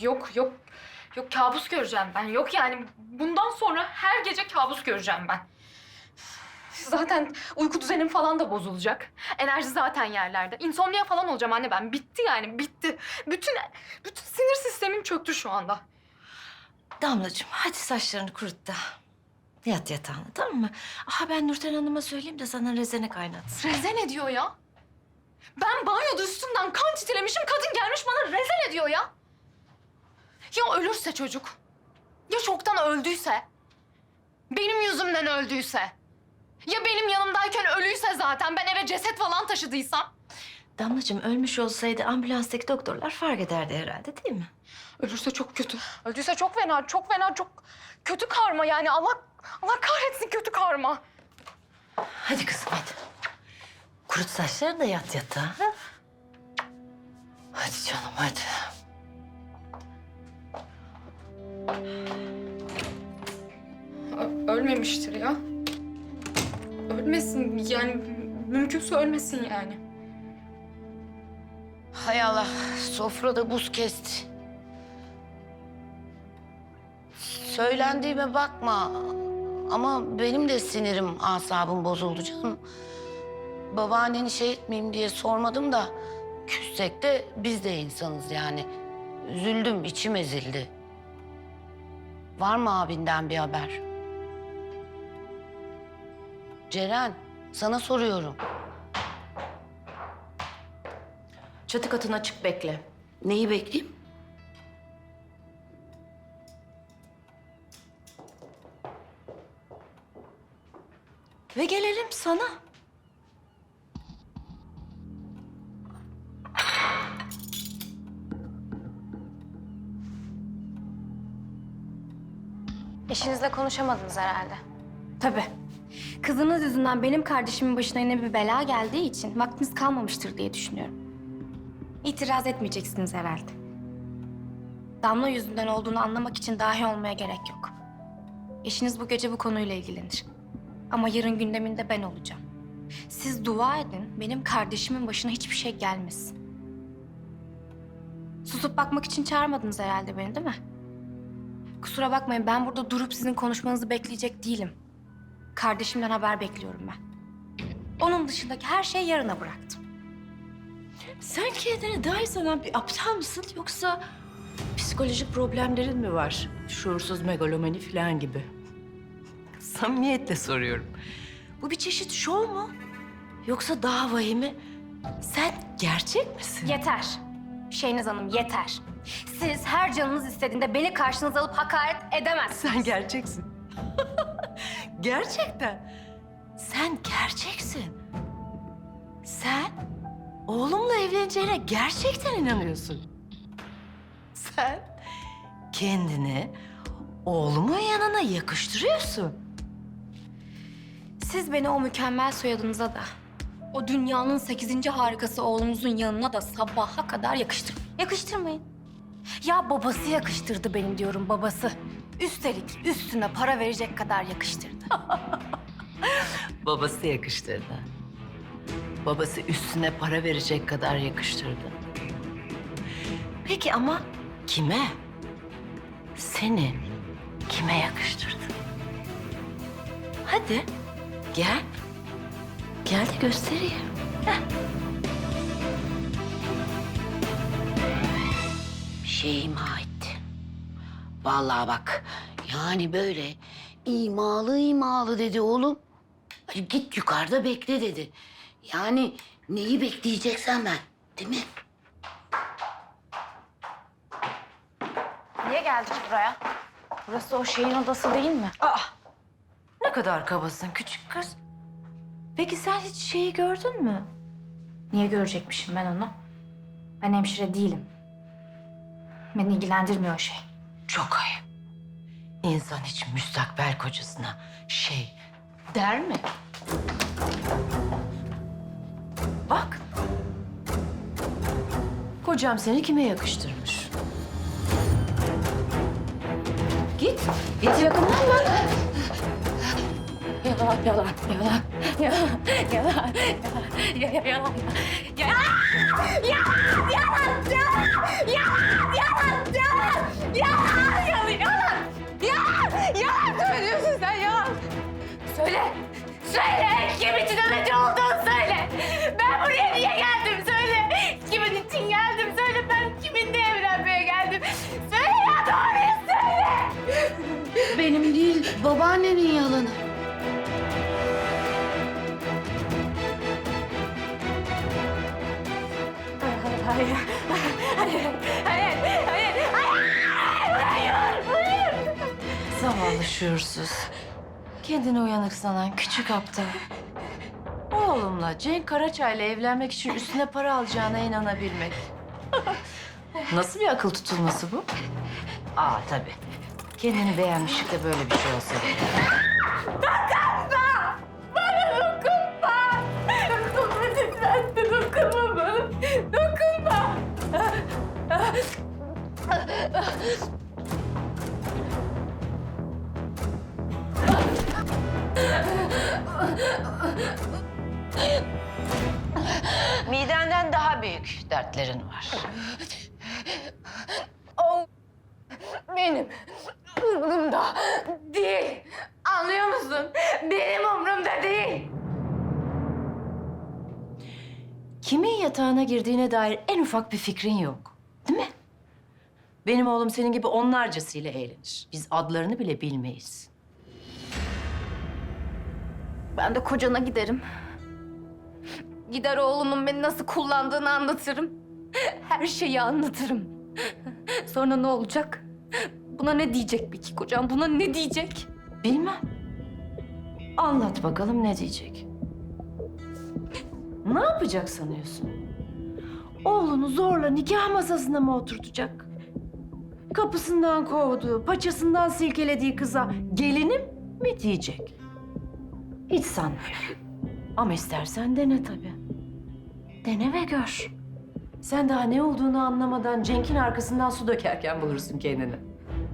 Yok yok. Yok kabus göreceğim ben. Yok yani bundan sonra her gece kabus göreceğim ben. Zaten uyku düzenim falan da bozulacak. Enerji zaten yerlerde. İnsomnia falan olacağım anne ben. Bitti yani bitti. Bütün bütün sinir sistemim çöktü şu anda. Damlacığım hadi saçlarını kurut da. Yat yatağına tamam mı? Aha ben Nurten Hanım'a söyleyeyim de sana rezene kaynatsın. Rezil ediyor ya. Ben banyoda üstümden kan titremişim. Kadın gelmiş bana rezil ediyor ya. Ya ölürse çocuk? Ya çoktan öldüyse? Benim yüzümden öldüyse? Ya benim yanımdayken ölüyse zaten ben eve ceset falan taşıdıysam? Damlacığım ölmüş olsaydı ambulanstaki doktorlar fark ederdi herhalde değil mi? Ölürse çok kötü. Öldüyse çok fena, çok fena, çok kötü karma yani. Allah Allah kahretsin kötü karma. Hadi kızım hadi. Kurut saçlarını da yat yatağa. ha? Hadi canım hadi. Ölmemiştir ya. Ölmesin yani mümkünse ölmesin yani. Hay Allah, sofrada buz kesti. Söylendiğime bakma ama benim de sinirim, asabım bozuldu canım. Babaanneni şey etmeyeyim diye sormadım da küssek de biz de insanız yani. Üzüldüm, içim ezildi. Var mı abinden bir haber? Ceren, sana soruyorum. Çatı katına çık bekle. Neyi bekleyeyim? Ve gelelim sana. Eşinizle konuşamadınız herhalde. Tabii. Kızınız yüzünden benim kardeşimin başına yine bir bela geldiği için vaktiniz kalmamıştır diye düşünüyorum. İtiraz etmeyeceksiniz herhalde. Damla yüzünden olduğunu anlamak için dahi olmaya gerek yok. Eşiniz bu gece bu konuyla ilgilenir. Ama yarın gündeminde ben olacağım. Siz dua edin, benim kardeşimin başına hiçbir şey gelmesin. Susup bakmak için çağırmadınız herhalde beni değil mi? Kusura bakmayın ben burada durup sizin konuşmanızı bekleyecek değilim. Kardeşimden haber bekliyorum ben. Onun dışındaki her şeyi yarına bıraktım. Sen kendine dair sanan bir aptal mısın yoksa psikolojik problemlerin mi var? Şuursuz megalomani falan gibi. Samimiyetle soruyorum. Bu bir çeşit şov mu? Yoksa daha vahimi sen gerçek misin? Yeter. Şeyiniz Hanım yeter. Siz her canınız istediğinde beni karşınıza alıp hakaret edemezsiniz. Sen gerçeksin. Gerçekten. Sen gerçeksin. Sen oğlumla evleneceğine gerçekten inanıyorsun. Sen kendini oğlumun yanına yakıştırıyorsun. Siz beni o mükemmel soyadınıza da, o dünyanın sekizinci harikası oğlumuzun yanına da sabaha kadar yakıştırmayın. Yakıştırmayın. Ya babası yakıştırdı benim diyorum babası. Üstelik üstüne para verecek kadar yakıştırdı. Babası yakıştırdı. Babası üstüne para verecek kadar yakıştırdı. Peki ama kime? Seni kime yakıştırdı? Hadi gel. Gel de göstereyim. bir şey ima etti. Vallahi bak yani böyle imalı imalı dedi oğlum. Ay, Git yukarıda bekle dedi. Yani neyi bekleyeceksen ben değil mi? Niye geldik buraya? Burası o şeyin odası değil mi? Aa, ne kadar kabasın küçük kız. Peki sen hiç şeyi gördün mü? Niye görecekmişim ben onu? Ben hemşire değilim. Beni ilgilendirmiyor o şey. Çok ayıp. İnsan hiç müstakbel kocasına şey der mi? Bak. Kocam seni kime yakıştırmış? Git. Git yakından bak. Yala, yala, yala, yala, yala, yala, yala, yala, Söyle, söyle kim için aracı olduğunu söyle. Ben buraya niye geldim söyle. Kimin için geldim söyle. Ben kiminle evlenmeye geldim. Söyle ya doğruyu söyle. Benim değil, babaannenin yalanı. Hayır. Hayır. Hayır. Hayır. Hayır. Zavallı şuursuz. Kendini uyanık sanan küçük aptal. Oğlumla Cenk Karaçay'la evlenmek için üstüne para alacağına inanabilmek. Nasıl bir akıl tutulması bu? Aa tabii. Kendini beğenmişlikte böyle bir şey olsa. Dokunma Midenden daha büyük dertlerin var. O benim umurumda değil. Anlıyor musun? Benim umurumda değil. Kimin yatağına girdiğine dair en ufak bir fikrin yok. Benim oğlum senin gibi onlarcasıyla eğlenir. Biz adlarını bile bilmeyiz. Ben de kocana giderim. Gider oğlumun beni nasıl kullandığını anlatırım. Her şeyi anlatırım. Sonra ne olacak? Buna ne diyecek peki kocam? Buna ne diyecek? Bilmem. Anlat bakalım ne diyecek. Ne yapacak sanıyorsun? Oğlunu zorla nikah masasına mı oturtacak? Kapısından kovduğu, paçasından silkelediği kıza gelinim mi diyecek? Hiç sanmıyorum. Ama istersen dene tabii. Dene ve gör. Sen daha ne olduğunu anlamadan Cenk'in arkasından su dökerken bulursun kendini.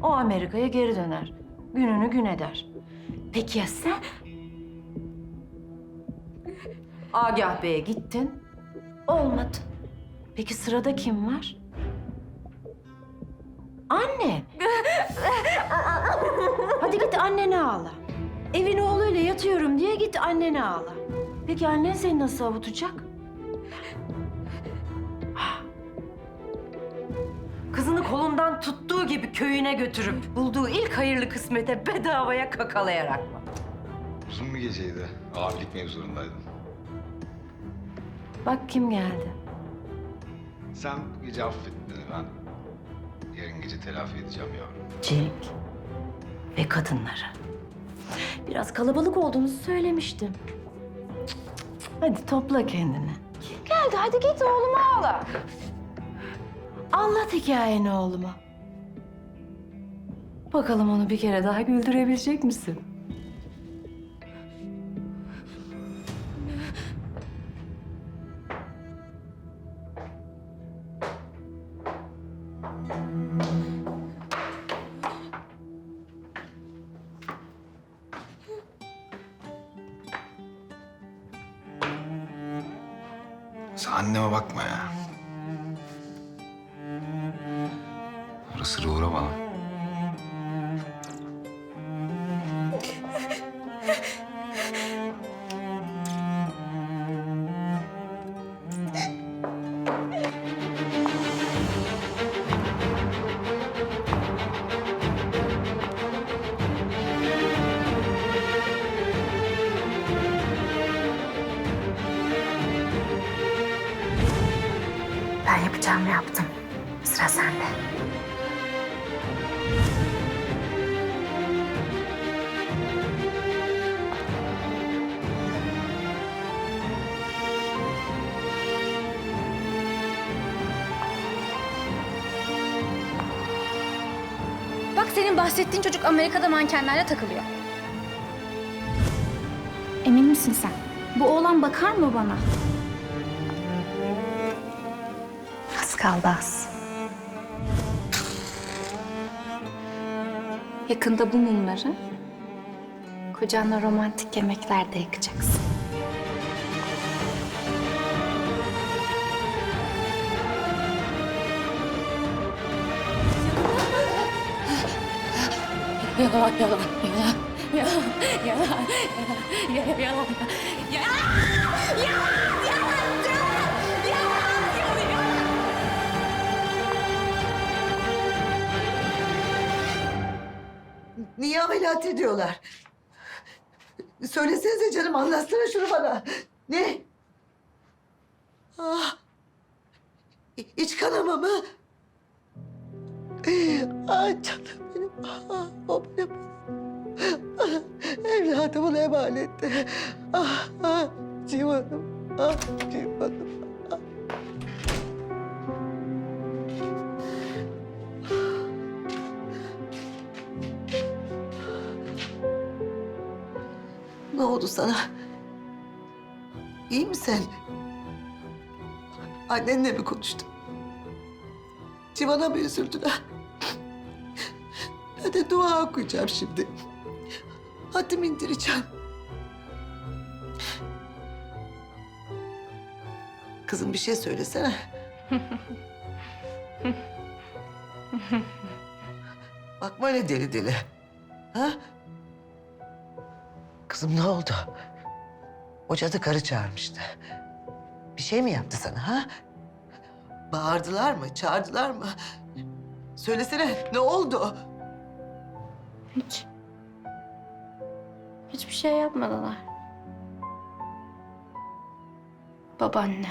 O Amerika'ya geri döner. Gününü gün eder. Peki ya sen? Agah Bey'e gittin. Olmadı. Peki sırada kim var? Anne. Hadi git annene ağla. Evin oğluyla yatıyorum diye git annene ağla. Peki annen seni nasıl avutacak? Kızını kolundan tuttuğu gibi köyüne götürüp bulduğu ilk hayırlı kısmete bedavaya kakalayarak mı? Uzun bir geceydi. Abilik mevzurundaydın. Bak kim geldi. Sen bu gece affet beni ben. Yarın gece telafi edeceğim yavrum. Cenk ve kadınları. Biraz kalabalık olduğunuzu söylemiştim. Cık, cık, cık. Hadi topla kendini. Kim geldi? Hadi git oğluma ağla. Anlat hikayeni oğluma. Bakalım onu bir kere daha güldürebilecek misin? Sen anneme bakma ya. Ara sıra uğra bana. Bahsettiğin çocuk Amerika'da mankenlerle takılıyor. Emin misin sen? Bu oğlan bakar mı bana? Az kaldı az. Yakında bu mumları Kocanla romantik yemekler de yakacaksın. Yalan, yalan, yalan. Yalan, yalan. Niye ameliyat ediyorlar? Söylesenize canım anlatsana şunu bana. Ne? Ah. İ- İç kanama mı? Ah canım benim. Ah, o benim. Ah, evladımın emaneti. Ah, ah, civanım. Ah, civanım. Ah. Ne oldu sana? İyi misin? Annenle mi konuştun? Civan'a mı üzüldüler? Ben de dua okuyacağım şimdi. Hatim indireceğim. Kızım bir şey söylesene. Bakma öyle deli deli. Ha? Kızım ne oldu? O cadı karı çağırmıştı. Bir şey mi yaptı sana ha? Bağırdılar mı, çağırdılar mı? Söylesene ne oldu? Hiç. Hiçbir şey yapmadılar. Babaanne.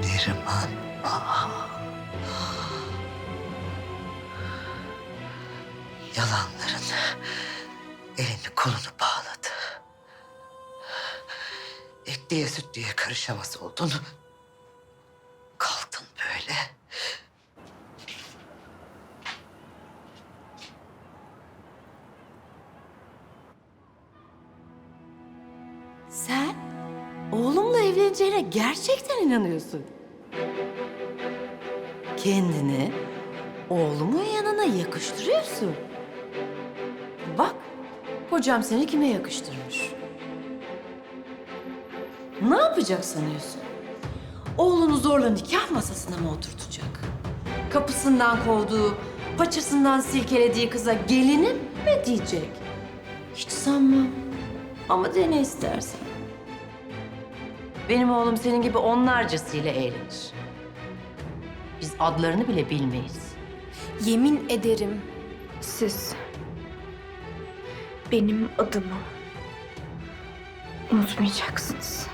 Neriman. Ah. Yalanların elini kolunu bağladı. Etliye sütlüye karışamaz oldun. Kaldın böyle. Sen oğlumla evleneceğine gerçekten inanıyorsun. Kendini oğlumun yanına yakıştırıyorsun. Bak, kocam seni kime yakıştırmış? Ne yapacak sanıyorsun? Oğlunu zorla nikah masasına mı oturtacak? Kapısından kovduğu, paçasından silkelediği kıza gelinim mi diyecek? Hiç sanmam. Ama dene istersen. Benim oğlum senin gibi onlarcasıyla eğlenir. Biz adlarını bile bilmeyiz. Yemin ederim siz benim adımı unutmayacaksınız.